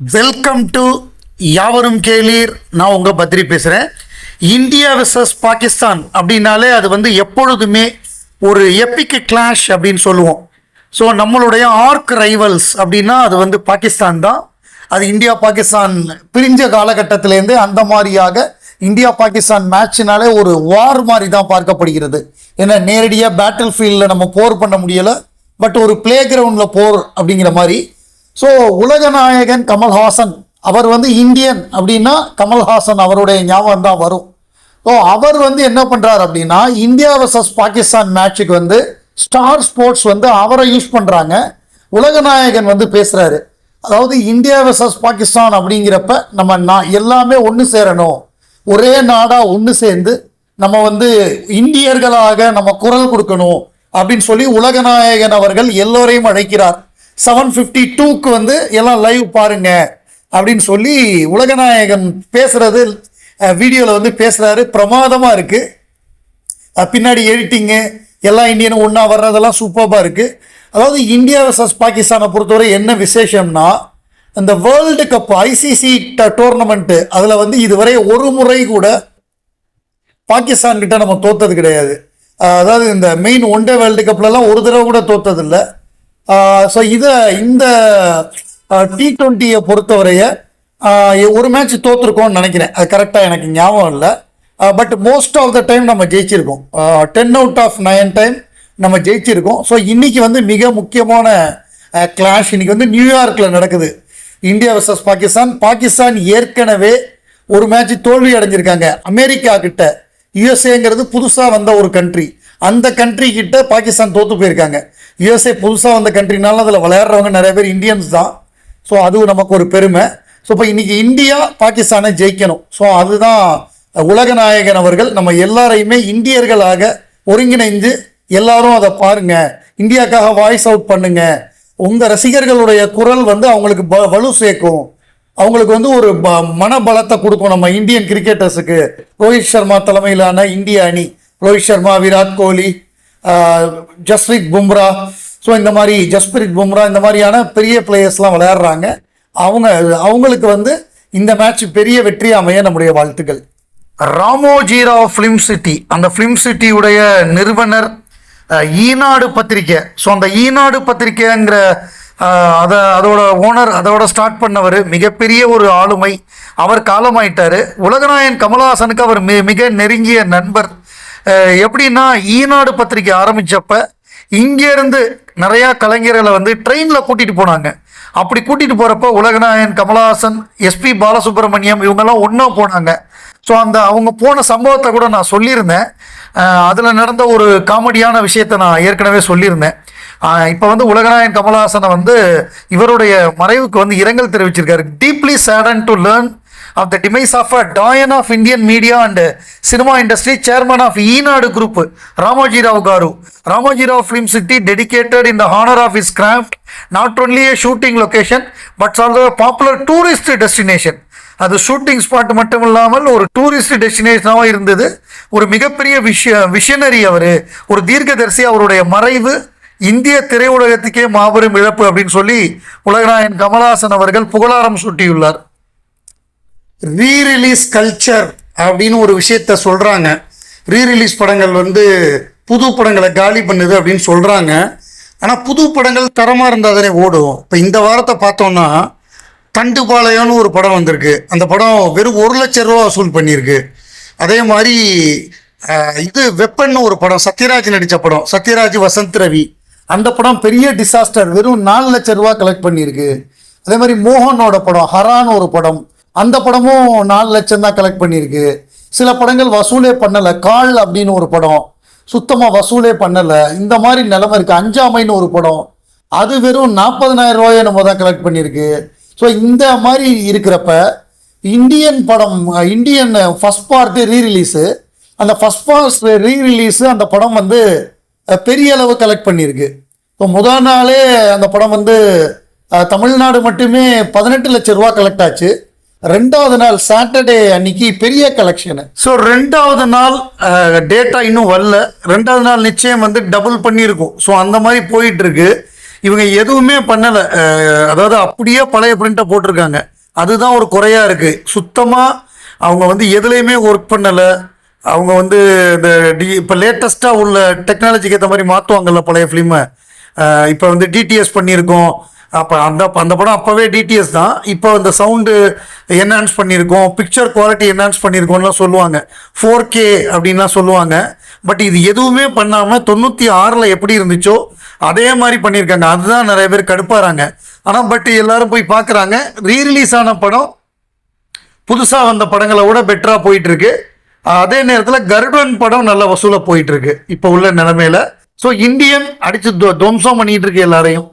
Welcome to யாவரும் கேளீர். நான் உங்கள் பத்ரி பேசுகிறேன் இந்தியா வெர்சஸ் பாகிஸ்தான் அப்படின்னாலே அது வந்து எப்பொழுதுமே ஒரு எப்பிக் கிளாஷ் அப்படின்னு சொல்லுவோம். ஸோ நம்மளுடைய ஆர்க் ரைவல்ஸ் அப்படின்னா அது வந்து பாகிஸ்தான் தான். அது இந்தியா பாகிஸ்தான் பிரிஞ்ச காலகட்டத்திலேருந்து அந்த மாதிரியாக இந்தியா பாகிஸ்தான் மேட்ச்னாலே ஒரு வார் மாதிரி தான் பார்க்கப்படுகிறது. ஏன்னா நேரடியாக பேட்டில் ஃபீல்டில் நம்ம போர் பண்ண முடியலை. பட் ஒரு பிளே கிரவுண்டில் போர் அப்படிங்கிற மாதிரி ஸோ உலகநாயகன் கமல்ஹாசன். அவர் வந்து இந்தியன் அப்படின்னா கமல்ஹாசன் அவருடைய ஞாபகம் தான் வரும். ஸோ அவர் வந்து என்ன பண்ணுறாரு அப்படின்னா இந்தியா வர்சஸ் பாகிஸ்தான் மேட்ச்சுக்கு வந்து ஸ்டார் ஸ்போர்ட்ஸ் வந்து அவரை யூஸ் பண்ணுறாங்க உலகநாயகன் வந்து பேசுகிறாரு அதாவது இந்தியா வர்சஸ் பாகிஸ்தான் அப்படிங்கிறப்ப நம்ம நான் எல்லாமே ஒன்று சேரணும். ஒரே நாடாக ஒன்று சேர்ந்து நம்ம வந்து இந்தியர்களாக நம்ம குரல் கொடுக்கணும் அப்படின்னு சொல்லி உலகநாயகன் அவர்கள் எல்லோரையும் அழைக்கிறார். செவன் ஃபிஃப்டி டூக்கு வந்து எல்லாம் லைவ் பாருங்க அப்படின்னு சொல்லி உலகநாயகன் பேசுறது வீடியோவில் வந்து பேசுறாரு. பிரமாதமாக இருக்கு. பின்னாடி எடிட்டிங்கு எல்லா இந்தியனும் ஒன்றா வர்றதெல்லாம் சூப்பராக இருக்குது அதாவது இந்தியா வர்சஸ் பாகிஸ்தானை பொறுத்தவரை என்ன விசேஷம்னா இந்த வேர்ல்டு கப் ஐசிசி டோர்னமெண்ட்டு அதில் வந்து இதுவரை ஒரு முறை கூட பாகிஸ்தான் கிட்ட நம்ம தோத்தது கிடையாது. அதாவது இந்த மெயின் ஒன் டே வேர்ல்டு கப்லலாம் ஒரு தடவை கூட தோத்ததில்லை. ஸோ இதை இந்த டி ட்வெண்ட்டியை பொறுத்தவரைய ஒரு மேட்ச் தோற்றுருக்கோம்னு நினைக்கிறேன். அது கரெக்டாக எனக்கு ஞாபகம் இல்லை. But most of the time நம்ம ஜெயிச்சிருக்கோம். Ten out of nine time நம்ம ஜெயிச்சிருக்கோம். ஸோ இன்றைக்கி வந்து மிக முக்கியமான கிளாஷ் இன்னைக்கு வந்து நியூயார்க்கில் நடக்குது. India versus Pakistan. பாகிஸ்தான் ஏற்கனவே ஒரு மேட்ச் தோல்வி அடைஞ்சிருக்காங்க. அமெரிக்கா கிட்ட யுஎஸ்ஏங்கிறது புதுசாக வந்த ஒரு கண்ட்ரி அந்த கண்ட்ரி கிட்ட பாகிஸ்தான் தோத்து போயிருக்காங்க. யுஎஸ்ஏ புதுசாக வந்த கண்ட்ரினால அதில் விளையாடுறவங்க நிறைய பேர் இந்தியன்ஸ் தான். ஸோ அதுவும் நமக்கு ஒரு பெருமை. ஸோ இப்போ இன்றைக்கி இந்தியா பாகிஸ்தானை ஜெயிக்கணும். ஸோ அதுதான் உலகநாயகன் அவர்கள். நம்ம எல்லாரையுமே இந்தியர்களாக ஒருங்கிணைந்து எல்லாரும் அதை பாருங்க. இந்தியாக்காக வாய்ஸ் அவுட் பண்ணுங்க. உங்கள் ரசிகர்களுடைய குரல் வந்து அவங்களுக்கு ப- வலு சேர்க்கும். அவங்களுக்கு வந்து ஒரு ப- மனபலத்தை கொடுக்கும் நம்ம இந்தியன் கிரிக்கெட்டர்ஸுக்கு ரோஹித் சர்மா தலைமையிலான இந்திய அணி. ரோஹித் சர்மா விராட் கோலி ஆஹ், ஜஸ்பிரித் பும்ரா. ஸோ இந்த மாதிரி ஜஸ்பிரித் பும்ரா இந்த மாதிரியான பெரிய பிளேயர்ஸ்லாம் விளையாடுறாங்க. அவங்க அவங்களுக்கு வந்து இந்த மேட்ச் பெரிய வெற்றி அமைய நம்முடைய வாழ்த்துக்கள். ராமோஜீரா ஃபிலிம் சிட்டி அந்த ஃபிலிம் சிட்டியுடைய நிறுவனர் ஈனாடு பத்திரிக்கை. ஸோ அந்த ஈனாடு பத்திரிக்கைங்கிற அதை அதோட ஓனர் அதோட ஸ்டார்ட் பண்ணவர் மிகப்பெரிய ஒரு ஆளுமை. அவர் காலமாயிட்டார். உலகநாயன் கமலஹாசனுக்கு அவர் மி மிக நெருங்கிய நண்பர். எப்படின்னா ஈனாடு பத்திரிக்கை ஆரம்பித்தப்ப இங்கேருந்து நிறையா கலைஞர்களை வந்து ட்ரெயினில் கூட்டிகிட்டு போனாங்க. அப்படி கூட்டிகிட்டு போகிறப்ப உலகநாயன் கமலஹாசன் எஸ்பி பாலசுப்ரமணியம் இவங்கெல்லாம் ஒன்றா போனாங்க. ஸோ அந்த அவங்க போன சம்பவத்தை கூட நான் சொல்லியிருந்தேன். அதில் நடந்த ஒரு காமெடியான விஷயத்தை நான் ஏற்கனவே சொல்லியிருந்தேன். இப்போ வந்து உலகநாயன் கமலஹாசனை வந்து இவருடைய மறைவுக்கு வந்து இரங்கல் தெரிவிச்சிருக்காரு. Deeply saddened to learn of the demise of a doyen of Indian media and cinema industry chairman of Eenadu group Ramoji Rao garu Ramoji Rao film city dedicated in the honour of his craft not only a shooting location but also popular tourist destination அது shooting spot மட்டும் இல்லாமல் ஒரு tourist டெஸ்டினேஷனாகவும் இருந்தது. ஒரு மிகப்பெரிய விஷய visionary அவர் ஒரு தீர்க்கதரிசி அவருடைய மறைவு இந்திய திரையுலகத்துக்கே மாபெரும் இழப்பு அப்படின்னு சொல்லி உலகநாயன் கமலஹாசன் அவர்கள் புகழாரம் சூட்டியுள்ளார். ரீரிலீஸ் கல்ச்சர் அப்படின்னு ஒரு விஷயத்த சொல்கிறாங்க ரீரிலீஸ் படங்கள் வந்து புது படங்களை காலி பண்ணுது அப்படின்னு சொல்கிறாங்க ஆனால் புது படங்கள் தரமாக இருந்தால் தானே ஓடும். இப்போ இந்த வாரத்தை பார்த்தோம்னா தண்டுபாளையம்னு ஒரு படம் வந்திருக்கு. அந்த படம் வெறும் ஒரு லட்ச ரூபா வசூல் பண்ணியிருக்கு. அதே மாதிரி இது வெப்பன்னு ஒரு படம் சத்யராஜ் நடித்த படம் சத்யராஜ் வசந்த் ரவி. அந்த படம் பெரிய டிசாஸ்டர் வெறும் நாலு லட்ச ரூபா கலெக்ட் பண்ணியிருக்கு. அதே மாதிரி மோகனோட படம் ஹரான்னு ஒரு படம். அந்த படமும் நாலு லட்சம் தான் கலெக்ட் பண்ணியிருக்கு. சில படங்கள் வசூலே பண்ணலை. கால் அப்படின்னு ஒரு படம். சுத்தமாக வசூலே பண்ணலை. இந்த மாதிரி நிலமை இருக்குது அஞ்சாமைன்னு ஒரு படம். அது வெறும் நாற்பதனாயிரம் ரூபாயை நம்ம தான் கலெக்ட் பண்ணியிருக்கு. ஸோ இந்த மாதிரி இருக்கிறப்ப இந்தியன் படம் Indian first part re release அந்த ஃபஸ்ட் பார்ட் ரீ ரிலீஸு அந்த படம் வந்து பெரிய அளவு கலெக்ட் பண்ணியிருக்கு. இப்போ முதல் நாளே அந்த படம் வந்து தமிழ்நாடு மட்டுமே பதினெட்டு லட்சம் ரூபா கலெக்ட் ஆச்சு. ரெண்டாவது நாள் சாட்டர்டே அன்னைக்கு பெரிய கலெக்ஷனு ஸோ ரெண்டாவது நாள் டேட்டா இன்னும் வரல. ரெண்டாவது நாள் நிச்சயம் வந்து டபுள் பண்ணியிருக்கும். ஸோ அந்த மாதிரி போயிட்டு இருக்கு இவங்க எதுவுமே பண்ணலை. அதாவது அப்படியே பழைய பிரிண்ட்டை போட்டிருக்காங்க. அதுதான் ஒரு குறையா இருக்கு. சுத்தமாக அவங்க வந்து எதுலேயுமே ஒர்க் பண்ணலை. அவங்க வந்து இந்த டி இப்போ லேட்டஸ்ட்டாக உள்ள டெக்னாலஜிக்கு ஏற்ற மாதிரி மாற்றுவாங்கல்ல பழைய ஃபிலிமை இப்போ வந்து டிடிஎஸ் பண்ணியிருக்கோம். அப்போ அந்த அந்த படம் அப்போவே டிடிஎஸ் தான். இப்போ அந்த சவுண்டு என்ஹான்ஸ் பண்ணியிருக்கோம் பிக்சர் குவாலிட்டி என்ஹான்ஸ் பண்ணியிருக்கோம்லாம் சொல்லுவாங்க. ஃபோர் கே அப்படின்லாம் சொல்லுவாங்க. பட் இது எதுவுமே பண்ணாமல் தொண்ணூற்றி ஆறில் எப்படி இருந்துச்சோ அதே மாதிரி பண்ணியிருக்காங்க. அதுதான் நிறைய பேர் கடுப்பாகிறாங்க ஆனால் பட் எல்லாரும் போய் பார்க்குறாங்க ரீரிலீஸ் ஆன படம் புதுசாக வந்த படங்களை விட பெட்டராக போயிட்டுருக்கு. அதே நேரத்தில் கருடன் படம் நல்ல வசூலாக போயிட்டுருக்கு. இப்போ உள்ள நிலமையில. ஸோ இந்தியன் அடித்து துவம்சம் பண்ணிகிட்டு இருக்கு எல்லாரையும்.